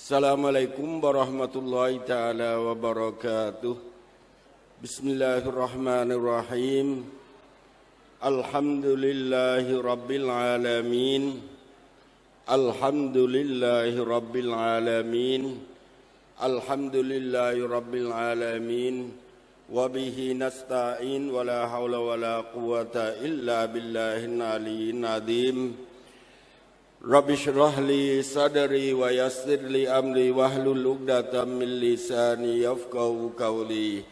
السلام عليكم ورحمة الله تعالى وبركاته بسم الله الرحمن الرحيم الحمد لله رب العالمين الحمد لله رب العالمين الحمد لله رب العالمين وبه نستعين ولا رب اشرح لي صدري ويسر لي أمري واحلل عقدة من لساني يفقهوا قولي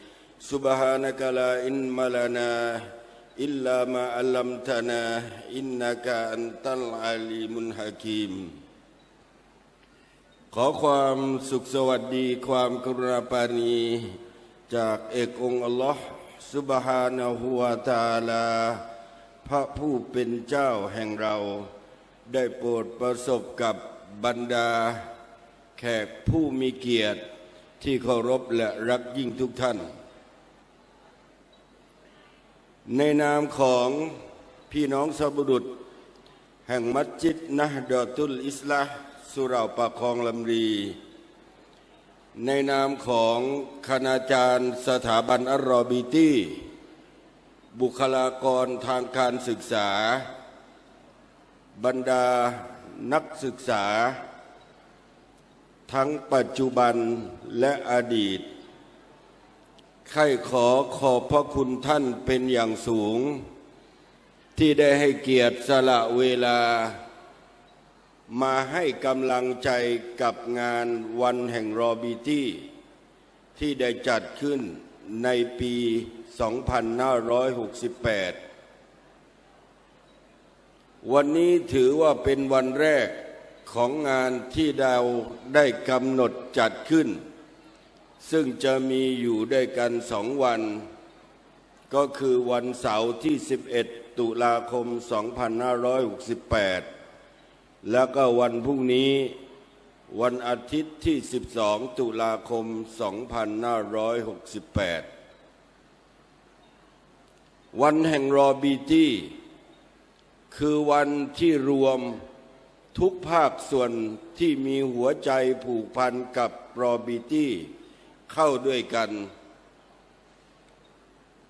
سبحانك لا علم لنا إلا ما علمتنا إنك أنت العليم الحكيم ขอความสุขสวัสดีความกรุณาปรานี จากเอกองค์อัลลอฮ์สุบฮานะฮูวาตาลา พระผู้เป็นเจ้าแห่งเรา ได้โปรดประสบกับบรรดาแขกผู้มีเกียรติที่เคารพและรักยิ่งทุกท่าน ในนามของพี่น้องสบุรุษ แห่งมัสจิดนะฮ์ดอตุลอิสลาสุราปากคองลำรี ในนามของคณาจารย์สถาบันอัลรอบีตี้ บุคลากรทางการศึกษา บรรดานักศึกษา ทั้งปัจจุบันและอดีตใครขอขอบพระคุณท่านเป็นอย่างสูง ที่ได้ให้เกียรติสละเวลา มาให้กำลังใจกับงานวันแห่งรอบีตี้ ที่ได้จัดขึ้นในปี 2568 วันนี้ถือว่าเป็นวันแรกของงานที่เราได้กำหนดจัดขึ้น ซึ่งจะมีอยู่ด้วยกันสองวัน ก็คือวันเสาร์ที่ 11 ตุลาคม 2568 แล้วก็วันพรุ่งนี้วันอาทิตย์ที่ 12 ตุลาคม 2568 วันแห่งรอบีตี้ คือวันที่รวมทุกภาคส่วนที่มีหัวใจผูกพันกับรอบีตี้เข้าด้วยกัน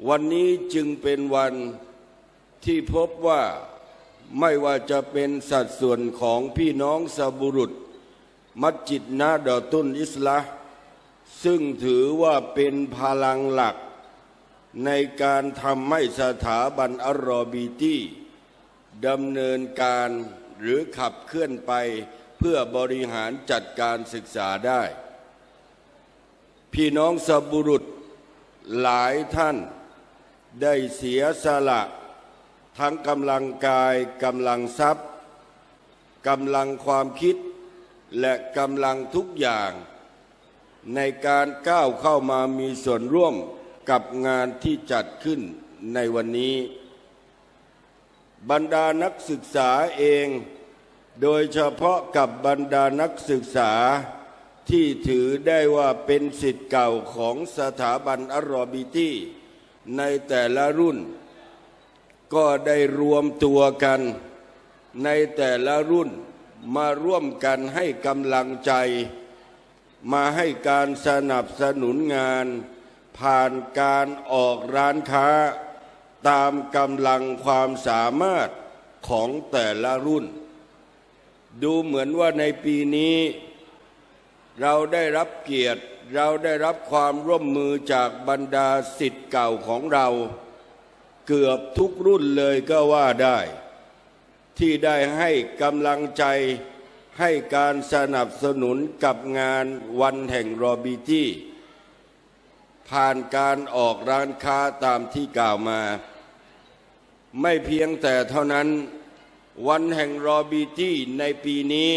วันนี้จึงเป็นวันที่พบว่าไม่ว่าจะเป็นสัดส่วนของพี่น้องสบุรุษ มัสจิดนาดอตุนอิสลาซึ่งถือว่าเป็นพลังหลักในการทำให้สถาบันอัลรอบีตี้ ดำเนินการหรือขับเคลื่อนไปเพื่อบริหารจัดการศึกษาได้ พี่น้องสบุรุษหลายท่านได้เสียสละ ทั้งกำลังกายกำลังทรัพย์กำลังความคิดและกำลังทุกอย่าง ในการก้าวเข้ามามีส่วนร่วมกับงานที่จัดขึ้นในวันนี้ บรรดานักศึกษาเอง โดยเฉพาะกับบรรดานักศึกษาที่ถือได้ว่าเป็นสิทธิ์เก่าของสถาบันอัลรอบิตี้ในแต่ละรุ่น ก็ได้รวมตัวกันในแต่ละรุ่นมาร่วมกันให้กำลังใจ มาให้การสนับสนุนงาน ผ่านการออกร้านค้า ตามกำลังความสามารถของแต่ละรุ่น ดูเหมือนว่าในปีนี้ เราได้รับเกียรติเราได้รับความร่วมมือจากบรรดาสิทธิ์เก่าของเรา เกือบทุกรุ่นเลยก็ว่าได้ ที่ได้ให้กำลังใจให้การสนับสนุนกับงานวันแห่งรอบีตี้ ผ่านการออกร้านค้าตามที่กล่าวมา ไม่เพียงแต่เท่านั้น วันแห่งรอบีตี้ในปีนี้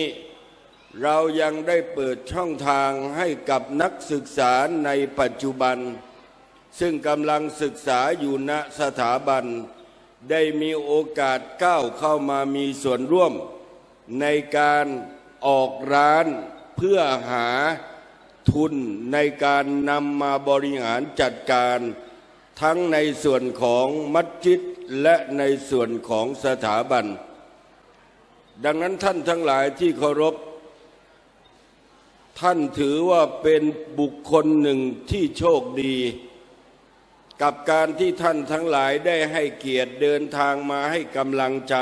เรายังได้เปิดช่องทางให้กับนักศึกษาในปัจจุบัน ซึ่งกำลังศึกษาอยู่ณสถาบัน ได้มีโอกาสก้าวเข้ามามีส่วนร่วม ในการออกร้านเพื่อหา ทุนในการนำมาบริหารจัดการ ทั้งในส่วนของมัสยิดและในส่วนของสถาบัน ดังนั้นท่านทั้งหลายที่เคารพ ท่านถือว่าเป็นบุคคลหนึ่งที่โชคดี กับการที่ท่านทั้งหลายได้ให้เกียรติเดินทางมาให้กำลังใจ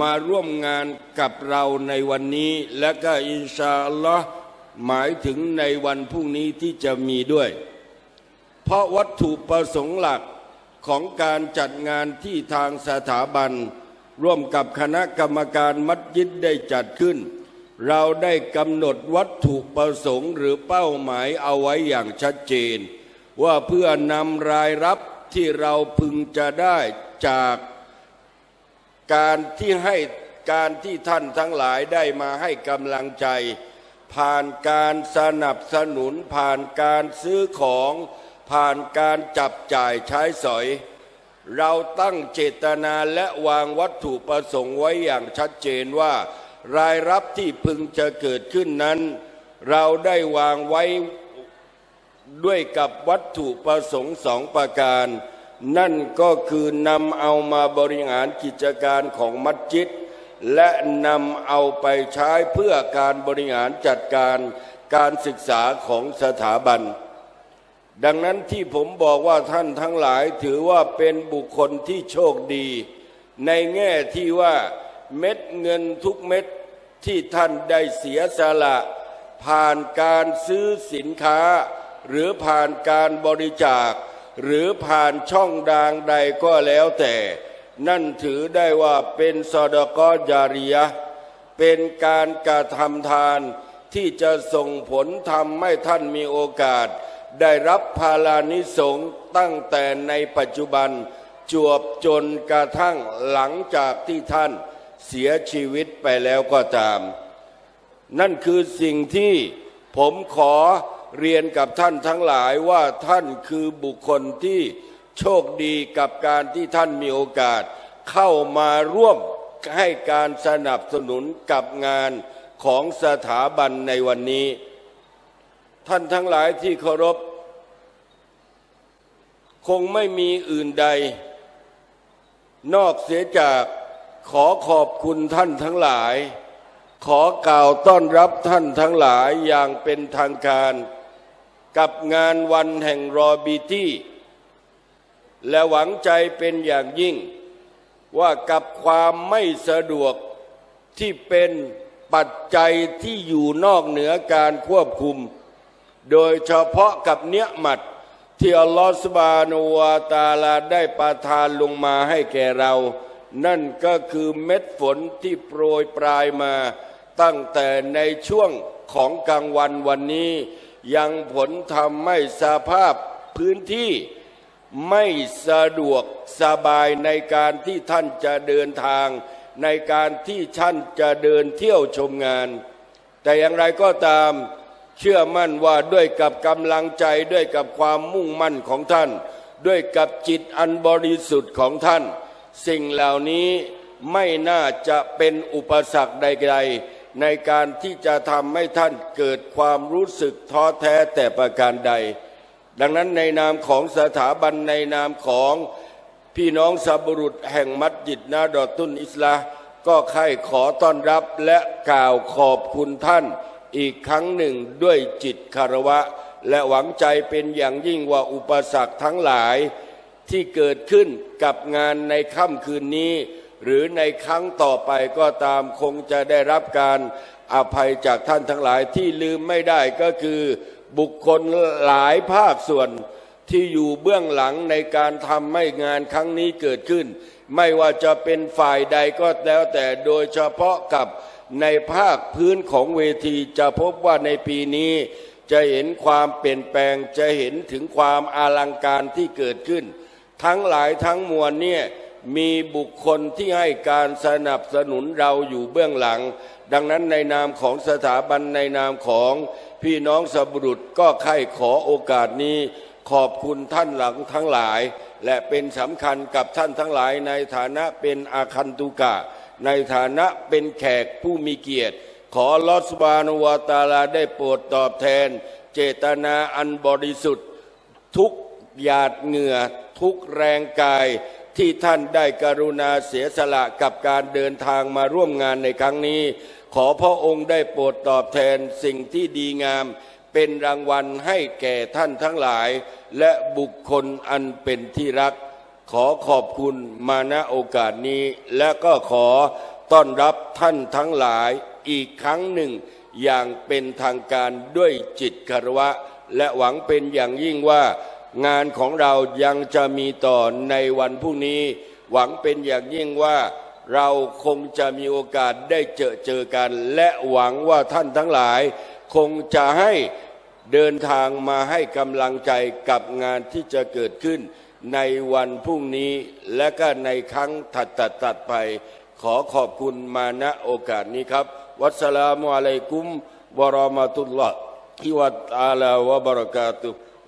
มาร่วมงานกับเราในวันนี้และก็อินชาอัลลอฮ์ หมายถึงในวันพรุ่งนี้ที่จะมีด้วย เพราะวัตถุประสงค์หลักของการจัดงานที่ทางสถาบัน ร่วมกับคณะกรรมการมัสยิดได้จัดขึ้น เราได้กำหนดวัตถุประสงค์หรือเป้าหมายเอาไว้อย่างชัดเจน ว่าเพื่อนำรายรับที่เราพึงจะได้จากการที่ให้การที่ท่านทั้งหลายได้มาให้กำลังใจ ผ่านการสนับสนุนผ่านการซื้อของ ผ่านการจับจ่ายใช้สอย เราตั้งเจตนาและวางวัตถุประสงค์ไว้อย่างชัดเจนว่า รายรับที่พึงจะเกิดขึ้นนั้น เราได้วางไว้ด้วยกับวัตถุประสงค์สองประการ นั่นก็คือนำเอามาบริหารกิจการของมัสยิด และนำเอาไปใช้เพื่อการบริหารจัดการการศึกษาของสถาบัน ดังนั้นที่ผมบอกว่าท่านทั้งหลายถือว่าเป็นบุคคลที่โชคดี ในแง่ที่ว่าเม็ดเงินทุกเม็ดที่ท่านได้เสียสละ ผ่านการซื้อสินค้า หรือผ่านการบริจาค หรือผ่านช่องดางใดก็แล้วแต่ นั่นถือได้ว่าเป็นสอดกอจาริยะห์เป็นการกระทำทานที่จะส่งผลทำให้ท่านมีโอกาส ได้รับพาลานิสงส์ตั้งแต่ในปัจจุบันจวบจนกระทั่งหลังจากที่ท่านเสียชีวิตไปแล้วก็ตาม นั่นคือสิ่งที่ผมขอเรียนกับท่านทั้งหลายว่าท่านคือบุคคลที่ โชคดีกับการที่ท่านมีโอกาส เข้ามาร่วมให้การสนับสนุนกับงานของสถาบันในวันนี้ ท่านทั้งหลายที่เคารพ คงไม่มีอื่นใด นอกเสียจากขอขอบคุณท่านทั้งหลาย ขอกล่าวต้อนรับท่านทั้งหลายอย่างเป็นทางการ กับงานวันแห่งรอบีตี้ และหวังใจเป็นอย่างยิ่ง ว่ากับความไม่สะดวกที่เป็นปัจจัยที่อยู่นอกเหนือการควบคุม โดยเฉพาะกับเนื้อหมัดที่อัลลอฮฺสุบานุวาตาลาได้ประทานลงมาให้แก่เรา นั่นก็คือเม็ดฝนที่โปรยปลายมา ตั้งแต่ในช่วงของกลางวันวันนี้ ยังผลทำให้สภาพพื้นที่ ไม่สะดวกสบายในการที่ท่านจะเดินทาง ในการที่ท่านจะเดินเที่ยวชมงาน แต่อย่างไรก็ตามเชื่อมั่นว่าด้วยกับกำลังใจด้วยกับความมุ่งมั่นของท่าน ด้วยกับจิตอันบริสุทธิ์ของท่าน สิ่งเหล่านี้ไม่น่าจะเป็นอุปสรรคใดๆ ในการที่จะทำให้ท่านเกิดความรู้สึกท้อแท้แต่ประการใด ดังนั้นในนามของสถาบันในนามของพี่น้องสับรุษแห่งมัสยิดนาดอตุนอิสลาก็ใคร่ขอต้อนรับและกล่าวขอบคุณท่าน อีกครั้งหนึ่งด้วยจิตคารวะ และหวังใจเป็นอย่างยิ่งว่าอุปสรรคทั้งหลายที่เกิดขึ้นกับงานในค่ำคืนนี้ หรือในครั้งต่อไปก็ตามคงจะได้รับการอภัยจากท่านทั้งหลายที่ลืมไม่ได้ก็คือ บุคคลหลายภาคส่วนที่อยู่เบื้องหลังในการทำให้งานครั้งนี้เกิดขึ้น ไม่ว่าจะเป็นฝ่ายใดก็แล้วแต่โดยเฉพาะกับในภาคพื้นของเวทีจะพบว่าในปีนี้ จะเห็นความเปลี่ยนแปลงจะเห็นถึงความอลังการที่เกิดขึ้น ทั้งหลายทั้งมวลเนี่ยมีบุคคลที่ให้การสนับสนุนเราอยู่เบื้องหลัง ดังนั้นในนามของสถาบันในนามของพี่น้องสบรุษก็ใคร่ขอโอกาสนี้ ขอบคุณท่านหลังทั้งหลาย และเป็นสำคัญกับท่านทั้งหลาย ในฐานะเป็นอาคันตุกะ ในฐานะเป็นแขกผู้มีเกียรติ ขอลอสบานวาตาลาได้โปรดตอบแทน เจตนาอันบริสุทธิ์ ทุกหยาดเหงื่อทุกแรงกาย ที่ท่านได้กรุณาเสียสละกับการเดินทางมาร่วมงานในครั้งนี้ ขอพระองค์ได้โปรดตอบแทนสิ่งที่ดีงาม เป็นรางวัลให้แก่ท่านทั้งหลาย และบุคคลอันเป็นที่รัก ขอขอบคุณมาณโอกาสนี้ และก็ขอต้อนรับท่านทั้งหลายอีกครั้งหนึ่ง อย่างเป็นทางการด้วยจิตคารวะ และหวังเป็นอย่างยิ่งว่า งานของเรายังจะมีต่อในวันพรุ่งนี้ หวังเป็นอย่างยิ่งว่าเราคงจะมีโอกาสได้เจอเจอกัน และหวังว่าท่านทั้งหลาย คงจะให้เดินทางมาให้กำลังใจกับงานที่จะเกิดขึ้นในวันพรุ่งนี้และก็ในครั้งถัดตัดตัดๆไป ขอขอบคุณมาณโอกาสนี้ครับ วัสลามุอะลัยกุมวะราะมะตุลลอฮ์ฮิวะตะอาลาวะบะรากาตุ